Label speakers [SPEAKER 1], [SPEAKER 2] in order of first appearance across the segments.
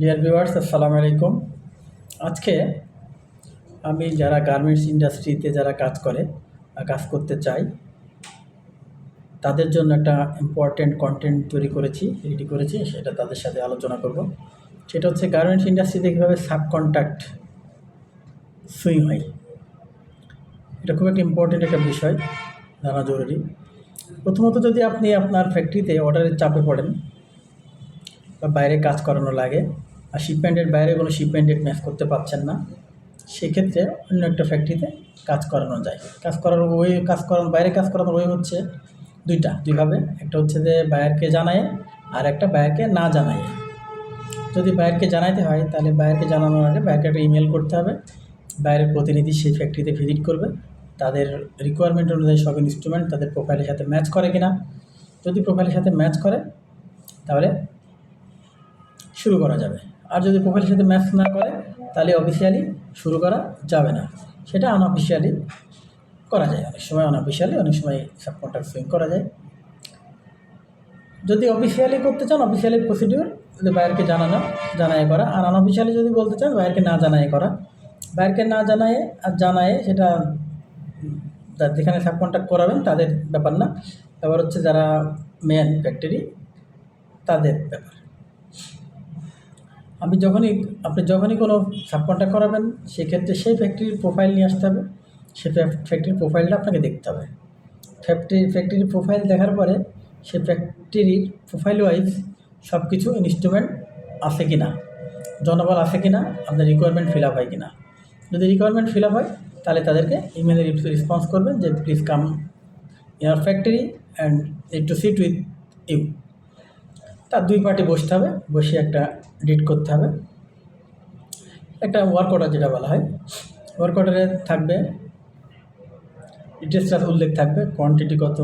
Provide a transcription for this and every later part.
[SPEAKER 1] Dear viewers আসসালামু আলাইকুম। আজকে আমি যারা গার্মেন্টস ইন্ডাস্ট্রিতে যারা কাজ করে কাজ করতে চাই, তাদের জন্য একটা ইম্পর্টেন্ট কন্টেন্ট তৈরি করেছি রেডি করেছি, সেটা তাদের সাথে আলোচনা করব। সেটা হচ্ছে গার্মেন্টস ইন্ডাস্ট্রিতে কীভাবে সাব কন্ট্রাক্ট সুইং হয়। এটা খুব একটা ইম্পর্টেন্ট একটা বিষয়, জানা জরুরি। প্রথমত যদি আপনি আপনার ফ্যাক্টরিতে অর্ডারের চাপে পড়েন বা বাইরে কাজ করানো লাগে আর শিপমেন্টের বাইরে কোনো শিপমেন্ট ডেট ম্যাচ করতে পারছেন না, সেক্ষেত্রে অন্য একটা ফ্যাক্টরিতে কাজ করানো যায়। কাজ করার ওয়ে, কাজ করানো, বাইরে কাজ করানোর ওয়ে হচ্ছে দুইটা। দুইভাবে, একটা হচ্ছে যে বায়ারকে জানায় আর একটা বায়ারকে না জানায়। যদি বায়ারকে জানাইতে হয়, তাহলে বায়ারকে জানানোর আগে বায়ারকে একটা ইমেল করতে হবে। বাইরের প্রতিনিধি সেই ফ্যাক্টরিতে ভিজিট করবে। তাদের রিকোয়ারমেন্ট অনুযায়ী সব ইনস্ট্রুমেন্ট তাদের প্রোফাইলের সাথে ম্যাচ করে কিনা। যদি প্রোফাইলের সাথে ম্যাচ করে, তাহলে শুরু করা যাবে। আর যদি প্রোফাইলের সাথে ম্যাচ না করে, তাহলে অফিসিয়ালি শুরু করা যাবে না। সেটা আনঅফিসিয়ালি করা যায়। অনেক সময় আনঅফিসিয়ালি অনেক সময় সাব কন্ট্রাক্ট সুইং করা যায়। যদি অফিসিয়ালি করতে চান অফিসিয়ালি প্রসিডিওর যদি বাইরকে জানানো জানায় করা। আর আনঅফিসিয়ালি যদি বলতে চান, বাইরকে না জানায় করা। বাইরকে না জানায় আর জানায় সেটা যেখানে সাব কন্ট্রাক্ট করাবেন, তাদের ব্যাপার না। ব্যাপার হচ্ছে যারা মেন ফ্যাক্টরি তাদের ব্যাপার। আপনি যখনই আপনি যখনই কোনো সাব কন্ট্রাক্ট করাবেন, সেক্ষেত্রে সেই ফ্যাক্টরির প্রোফাইল নিয়ে আসতে হবে। সেই ফ্যাক্টরির প্রোফাইলটা আপনাকে দেখতে হবে। ফ্যাক্টরি ফ্যাক্টরির প্রোফাইল দেখার পরে সেই ফ্যাক্টরির প্রোফাইল ওয়াইজ সব কিছু ইনস্ট্রুমেন্ট আছে কি না জনবল আছে কি না আপনার রিকোয়ারমেন্ট ফিল আপ হয় কি না যদি রিকোয়ারমেন্ট ফিল আপ হয়, তাহলে তাদেরকে ইমেলে রেসপন্স করবেন যে please come your factory and need to sit with you তার দুই পার্টি বসতে হবে, বসে একটা ডিট করতে হবে। একটা ওয়ার্ক অর্ডার যেটা বলা হয়। ওয়ার্ক অর্ডারে থাকবে ডিটেলসটা উল্লেখ থাকবে কোয়ান্টিটি কত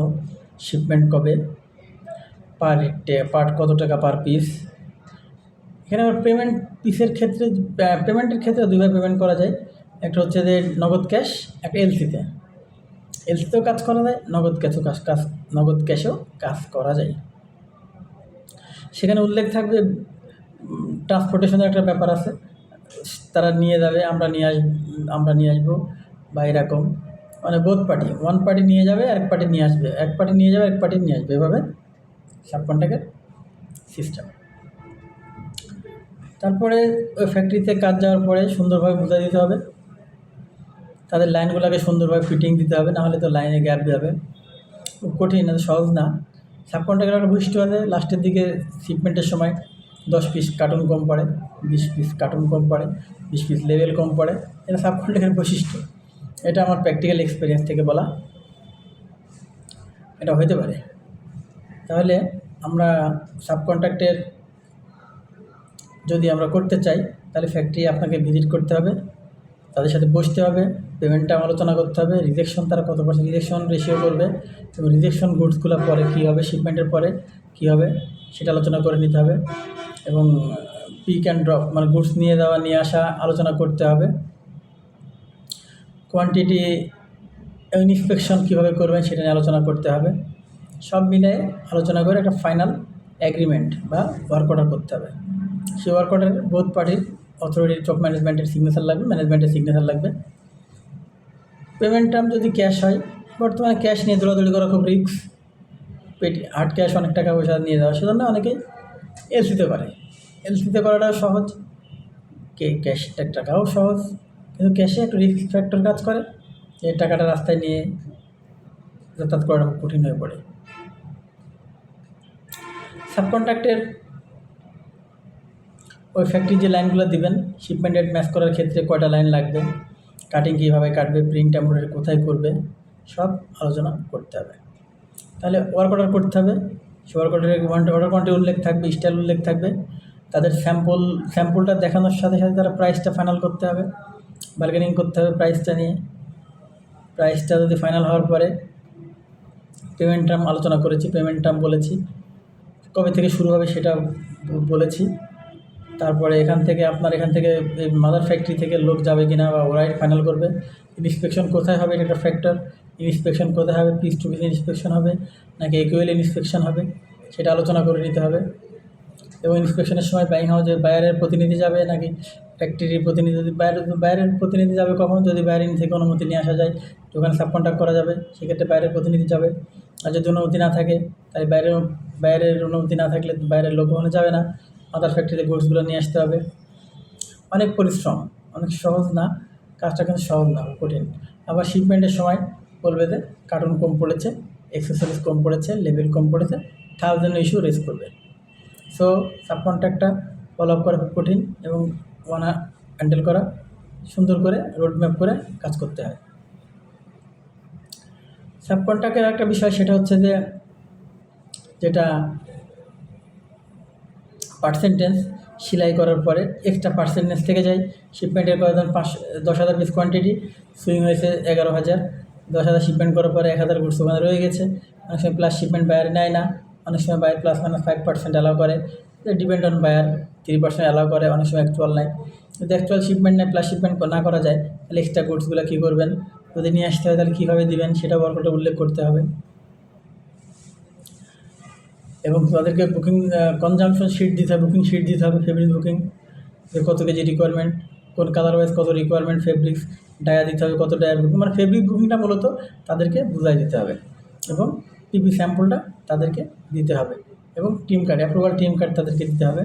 [SPEAKER 1] শিপমেন্ট কবে পার পার্ট কত টাকা পার পিস এখানে আবার পেমেন্ট পিসের ক্ষেত্রে পেমেন্টের ক্ষেত্রে দুইভাবে পেমেন্ট করা যায়। একটা হচ্ছে যে নগদ ক্যাশ একটা এলসিতে এলসিতেও কাজ করা যায়, নগদ ক্যাশও কাজ কাজ, নগদ ক্যাশেও কাজ করা যায়। সেখানে উল্লেখ থাকবে ট্রান্সপোর্টেশনের একটা ব্যাপার আছে। তারা নিয়ে যাবে, আমরা নিয়ে আস, আমরা নিয়ে আসব বা এরকম। মানে বোধ পার্টি ওয়ান পার্টি নিয়ে যাবে এক পার্টি নিয়ে আসবে। এক পার্টি নিয়ে যাবে এক পার্টি নিয়ে আসবে। এভাবে সাব কন্ট্যাক্টের সিস্টেম তারপরে ওই ফ্যাক্টরিতে কাজ যাওয়ার পরে সুন্দরভাবে বুঝা দিতে হবে। তাদের লাইনগুলোকে সুন্দরভাবে ফিটিং দিতে হবে নাহলে তো লাইনে গ্যাপ যাবে। খুব কঠিন সহজ না। সাব কন্ট্রাক্টের একটা বৈশিষ্ট্য আছে, লাস্টের দিকে শিপমেন্টের সময় দশ পিস কার্টুন কম পড়ে, বিশ পিস কার্টুন কম পড়ে, বিশ পিস লেভেল কম পড়ে, এটা সাব কন্ট্রাক্টের বৈশিষ্ট্য। এটা আমার প্র্যাকটিক্যাল এক্সপিরিয়েন্স থেকে বলা। এটা হতে পারে। তাহলে আমরা সাব কন্ট্রাক্টের যদি আমরা করতে চাই, তাহলে ফ্যাক্টরি আপনাকে ভিজিট করতে হবে, তাদের সাথে বসতে হবে পেমেন্টটা আলোচনা করতে হবে রিজেকশন তারা কত পার্সেন্ট রিজেকশন রেশিও করবে এবং রিজেকশন গুডসগুলো পরে কী হবে শিপমেন্টের পরে কী হবে, সেটা আলোচনা করে নিতে হবে এবং পিক অ্যান্ড ড্রপ মানে গুডস নিয়ে যাওয়া, নিয়ে আসা আলোচনা করতে হবে। কোয়ান্টিটি ইনস্পেকশন কীভাবে করবেন সেটা নিয়ে আলোচনা করতে হবে। সব মিলে আলোচনা করে একটা ফাইনাল অ্যাগ্রিমেন্ট বা ওয়ার্ক অর্ডার করতে হবে। সেই ওয়ার্ক অর্ডারে বোধ পার্টির অথরিটির টপ ম্যানেজমেন্টের সিগনেচার লাগবে ম্যানেজমেন্টের সিগনেচার লাগবে। পেমেন্ট টার্ম যদি ক্যাশ হয়, বর্তমানে ক্যাশ নিয়ে দৌড়াদৌড়ি করা খুব রিস্ক পেটি হার্ড ক্যাশ অনেক টাকা পয়সা নিয়ে যাওয়া, সেজন্য অনেকেই এলসিতে করে। এলসিতে করাটাও সহজ। কে ক্যাশের টাকাও সহজ। কিন্তু ক্যাশে একটু রিস্ক ফ্যাক্টর কাজ করে এই টাকাটা রাস্তায় নিয়ে যাতায়াত করাটা খুব কঠিন হয়ে পড়ে। সাবকন্ট্রাক্টের ওই ফ্যাক্টরি যে লাইনগুলো দিবেন শিপমেন্ট ডেট ম্যাচ করার ক্ষেত্রে কয়টা লাইন লাগবে? কাটিং কীভাবে কাটবে প্রিন্ট এমব্রয়ডারি কোথায় করবে, সব আলোচনা করতে হবে। তাহলে ওয়ার্ক অর্ডার করতে হবে। সে ওয়ার্ক অর্ডারের অর্ডার কোয়ান্টি উল্লেখ থাকবে স্টাইল উল্লেখ থাকবে। তাদের স্যাম্পল স্যাম্পলটা দেখানোর সাথে সাথে তারা প্রাইসটা ফাইনাল করতে হবে। বার্গেনিং করতে হবে প্রাইসটা নিয়ে। প্রাইসটা যদি ফাইনাল হওয়ার পরে পেমেন্ট টার্ম আলোচনা করেছি পেমেন্ট টার্ম বলেছি। কবে থেকে শুরু হবে সেটা বলেছি। তারপরে এখান থেকে আপনার এখান থেকে মাদার ফ্যাক্টরি থেকে লোক যাবে কিনা বা ওরাই ফাইনাল করবে। ইন্সপেকশন কোথায় হবে এটা একটা ফ্যাক্টর ইন্সপেকশন কোথায় হবে? পিস টু পিস ইন্সপেকশন হবে। নাকি একুয়েল ইন্সপেকশন হবে? সেটা আলোচনা করে নিতে হবে। এবং ইন্সপেকশনের সময় বাইং হাউসে বাইরের প্রতিনিধি যাবে নাকি ফ্যাক্টরির প্রতিনিধি যদি বাইরে বাইরের প্রতিনিধি যাবে কখন? যদি বাইরে থেকে অনুমতি নিয়ে আসা যায় ওখানে সাব কন্ট্যাক্ট করা যাবে, সেক্ষেত্রে বাইরের প্রতিনিধি যাবে। আর যদি অনুমতি না থাকে, তাই বাইরের বাইরের অনুমতি না থাকলে বাইরের লোক ওখানে যাবে না। আদার ফ্যাক্টরিতে গুডসগুলো নিয়ে আসতে হবে। অনেক পরিশ্রম, অনেক সহজ না, কাজটা কিন্তু সহজ না, কঠিন। আবার শিপমেন্টের সময় বলবে যে কার্টুন কম পড়েছে এক্সেসরিজ কম পড়েছে লেভেল কম পড়েছে জন্য ইস্যু রেস করবে। সো সাব কন্ট্রাক্টটা ফলো আপ করা খুব কঠিন এবং ওয়ানা হ্যান্ডেল করা সুন্দর করে রোড ম্যাপ করে কাজ করতে হয়। সাব কন্ট্রাক্টের একটা বিষয়, সেটা হচ্ছে যে, যেটা পার্সেন্টেজ সেলাই করার পরে এক্সট্রা পার্সেন্টেজ থেকে যায়। শিপমেন্টের করে ধরুন পাঁচ, দশ হাজার পিস কোয়ান্টিটি সুইং হয়েছে এগারো হাজার। দশ হাজার শিপমেন্ট করার পরে এক হাজার গুডস ওখানে রয়ে গেছে। অনেক সময় প্লাস শিপমেন্ট বায়ার নেয় না। অনেক সময় buyer plus minus five percent allow করে। Depend on buyer three percent allow করে, অনেক সময় অ্যাকচুয়াল নেয়। যদি অ্যাকচুয়াল শিপমেন্ট নেয় প্লাস শিপমেন্ট না করা যায়, তাহলে এক্সট্রা গুডসগুলো কী করবেন? যদি নিয়ে আসতে হয়, তাহলে কীভাবে দিবেন? সেটা বরকটে উল্লেখ করতে হবে। এবং তাদেরকে বুকিং কনজামশন শিট দিতে হবে বুকিং শিট দিতে হবে ফেব্রিক বুকিং কত কেজি রিকোয়ারমেন্ট কোন কালার ওয়াইজ কত রিকোয়ারমেন্ট ফেব্রিক্স ডায়া দিতে হবে, কত ডায়া বুকিং মানে ফেব্রিক বুকিংটা মূলত তাদেরকে বুঝাই দিতে হবে এবং পিপি স্যাম্পলটা তাদেরকে দিতে হবে এবং team card approval team card তাদেরকে দিতে হবে।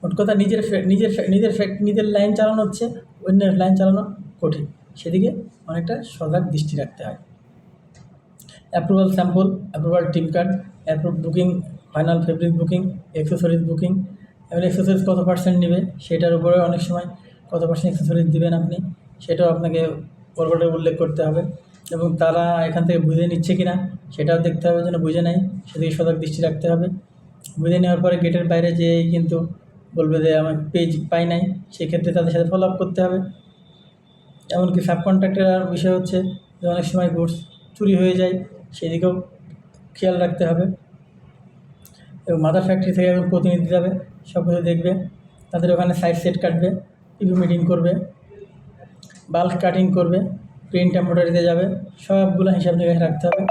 [SPEAKER 1] মোট কথা নিজের নিজের নিজের নিজের লাইন চালানো হচ্ছে, অন্যের লাইন চালানো কঠিন। সেদিকে অনেকটা সজাগ দৃষ্টি রাখতে হয়। Approval sample approval team card approve booking final fabric booking accessories booking এবার এক্সেসরিজ কত পার্সেন্ট নেবে সেটার উপরে অনেক সময় কত পার্সেন্ট এক্সেসরিজ দেবেন আপনি, সেটাও আপনাকে পরবর্তী উল্লেখ করতে হবে। এবং তারা এখান থেকে বুঝে নিচ্ছে কি না সেটাও দেখতে হবে যেন বুঝে নেয়, সেদিকে সজাগ দৃষ্টি রাখতে হবে। বুঝে নেওয়ার পরে গেটের বাইরে যে কিন্তু বলবে যে আমার পেজ পাই নাই, সেক্ষেত্রে তাদের সাথে ফলো আপ করতে হবে। এমনকি সাব কন্ট্রাক্টের বিষয় হচ্ছে যে অনেক সময় গুডস চুরি হয়ে যায় সেদিকেও খেয়াল রাখতে হবে। এবং মাদার ফ্যাক্টরি থেকে একজন প্রতিনিধি যাবে, সব কিছু দেখবে, তাদের ওখানে সাইজ সেট কাটবে ইভি মিটিং করবে বাল্ক কাটিং করবে প্রিন্ট এম্ব্রয়ডারিতে যাবে, সবগুলো হিসাব নিকাশ রাখতে হবে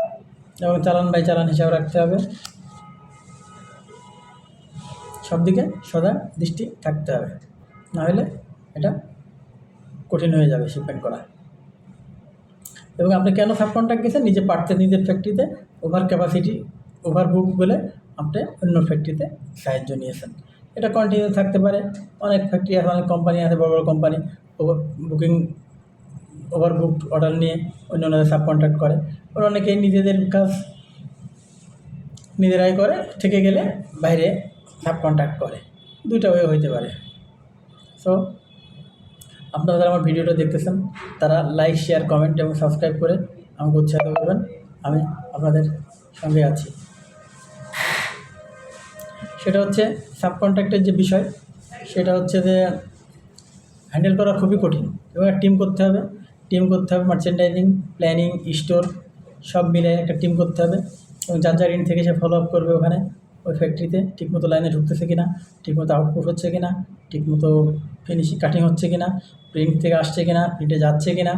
[SPEAKER 1] এবং চালান বাই চালান হিসাব রাখতে হবে। সব দিকে সদা দৃষ্টি থাকতে হবে, নাহলে এটা কঠিন হয়ে যাবে শিপমেন্ট করা। এবং আপনি কেন সাব কন্ট্রাক্ট গেছেন নিজে পারতে নিজের ফ্যাক্টরিতে ওভার ক্যাপাসিটি ওভার বুক বলে আপনি অন্য ফ্যাক্টরিতে সাহায্য নিয়েছেন। এটা কন্টিনিউ থাকতে পারে। অনেক ফ্যাক্টরি আছে, অনেক কোম্পানি আছে, বড় বড় company booking over booked order নিয়ে অন্য অন্য সাব কন্ট্রাক্ট করে। ওরা অনেকেই নিজেদের কাজ নিজেরাই করে, থেকে গেলে বাইরে সাব কন্ট্রাক্ট করে। দুইটা ওয়ে হইতে পারে। সো আপনারা যারা আমার ভিডিওটা দেখতেছেন, তারা লাইক শেয়ার কমেন্ট এবং সাবস্ক্রাইব করে আমাকে উৎসাহিত করবেন। আমি আপনাদের সঙ্গে আছি। সেটা হচ্ছে সাব কন্ট্রাক্টের যে বিষয়, সেটা হচ্ছে যে হ্যান্ডেল করা খুবই কঠিন এবং একটা টিম করতে হবে। টিম করতে হবে মার্চেন্ডাইজিং প্ল্যানিং স্টোর সব মিলে একটা টিম করতে হবে এবং যার যার ইন থেকে সে ফলো আপ করবে ওখানে। ওই ফ্যাক্টরিতে ঠিকমতো লাইনে ঢুকতেছে কিনা, ঠিকমতো আউটপুট হচ্ছে কিনা, ঠিকমতো ফিনিশিং কাটিং হচ্ছে কিনা প্রিন্ট থেকে আসছে কিনা প্রিন্টে যাচ্ছে কিনা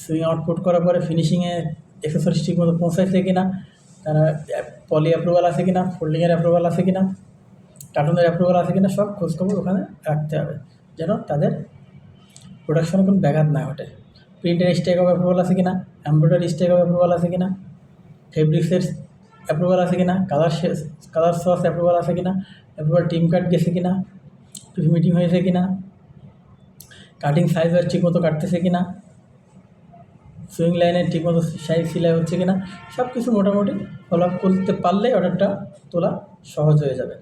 [SPEAKER 1] সুইং আউটপুট করার পরে ফিনিশিংয়ে এক্সেসরিজ ঠিকমতো পৌঁছাইছে কিনা, তারা পলি অ্যাপ্রুভাল আছে কিনা ফোল্ডিংয়ের অ্যাপ্রুভাল আছে কিনা কার্টুনের অ্যাপ্রুভাল আছে কিনা, সব খোঁজখবর ওখানে রাখতে হবে, যেন তাদের প্রোডাকশনে কোনো ব্যাঘাত না ঘটে। প্রিন্টের স্টেক অফ অ্যাপ্রুভাল আছে কিনা এমব্রয়ডারি স্টেক অফ অ্যাপ্রুভাল আছে কিনা ফেব্রিক্সের অ্যাপ্রুভাল আছে কিনা কালার শেষ কালার সস অ্যাপ্রুভাল আছে কিনা অ্যাপ্রুভাল টিম কার্ড গেছে কিনা মিটিং হয়েছে কিনা কাটিং সাইজ ঠিক মতো কাটতেছে কিনা সুইং লাইনে ঠিকমতো সাইজ সিলাই হচ্ছে কিনা সব কিছু মোটামুটি ফলো আপ করতে পারলেই অর্ডারটা তোলা সহজ হয়ে যাবে।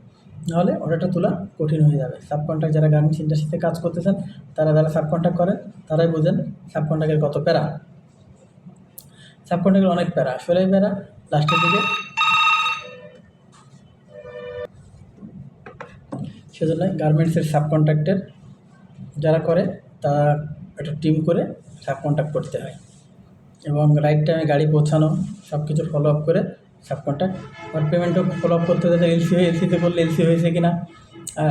[SPEAKER 1] নাহলে অর্ডারটা তোলা কঠিন হয়ে যাবে। সাব কন্ট্রাক্ট যারা গার্মেন্টস ইন্ডাস্ট্রিতে কাজ করতেছেন, তারা যারা সাব কন্ট্রাক্ট করেন, তারাই বোঝেন সাব কন্ট্রাক্টের কত প্যারা। সাব কন্ট্রাক্টের অনেক প্যারা। আসলেই প্যারা লাস্টের দিকে সেজন্য গার্মেন্টসের সাব কন্ট্রাক্টের যারা করে, তারা একটা টিম করে সাব কন্ট্রাক্ট করতে হয়। এবং রাইট টাইমে গাড়ি পৌঁছানো সব কিছু ফলো আপ করে সাব কন্ট্রাক্ট আর পেমেন্টও ফলো আপ করতে হলে এলসি হয়ে এলসিতে করলে এলসি হয়েছে কিনা,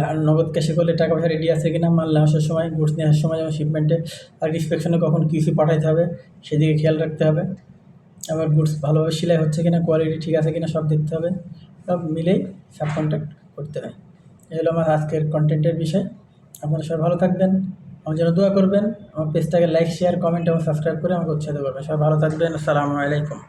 [SPEAKER 1] আর নগদ ক্যাশে করলে টাকা পয়সা রেডি আছে কিনা, মাল নেওয়ার সময় গুডস নেওয়ার সময় যেমন শিপমেন্টে আর ইন্সপেকশনে কখন কিউসি পাঠাইতে হবে, সেদিকে খেয়াল রাখতে হবে। আবার গুডস ভালোভাবে সেলাই হচ্ছে কিনা কোয়ালিটি ঠিক আছে কিনা, সব দেখতে হবে। সব মিলেই সাব কন্ট্যাক্ট করতে হয়। এই হলো আমার আজকের কন্টেন্টের বিষয়। আপনারা সবাই ভালো থাকবেন, আমার জন্য দোয়া করবেন, আমার পেজটাকে লাইক শেয়ার কমেন্ট এবং সাবস্ক্রাইব করে আমাকে উৎসাহিত করবেন। সবাই ভালো থাকবেন, আসসালামু আলাইকুম।